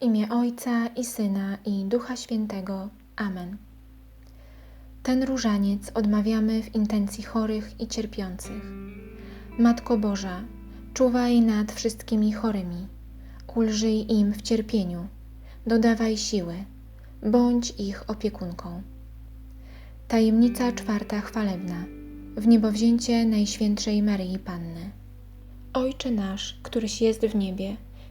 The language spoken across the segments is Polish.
W imię Ojca i Syna i Ducha Świętego. Amen. Ten różaniec odmawiamy w intencji chorych i cierpiących. Matko Boża, czuwaj nad wszystkimi chorymi, ulżyj im w cierpieniu, dodawaj siły, bądź ich opiekunką. Tajemnica czwarta chwalebna. W niebowzięcie Najświętszej Maryi Panny. Ojcze nasz, któryś jest w niebie,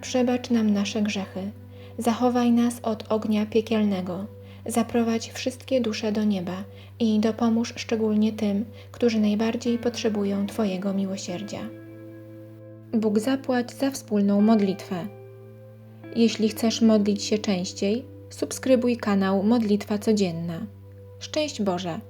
przebacz nam nasze grzechy, zachowaj nas od ognia piekielnego, zaprowadź wszystkie dusze do nieba i dopomóż szczególnie tym, którzy najbardziej potrzebują Twojego miłosierdzia. Bóg zapłać za wspólną modlitwę. Jeśli chcesz modlić się częściej, subskrybuj kanał Modlitwa Codzienna. Szczęść Boże!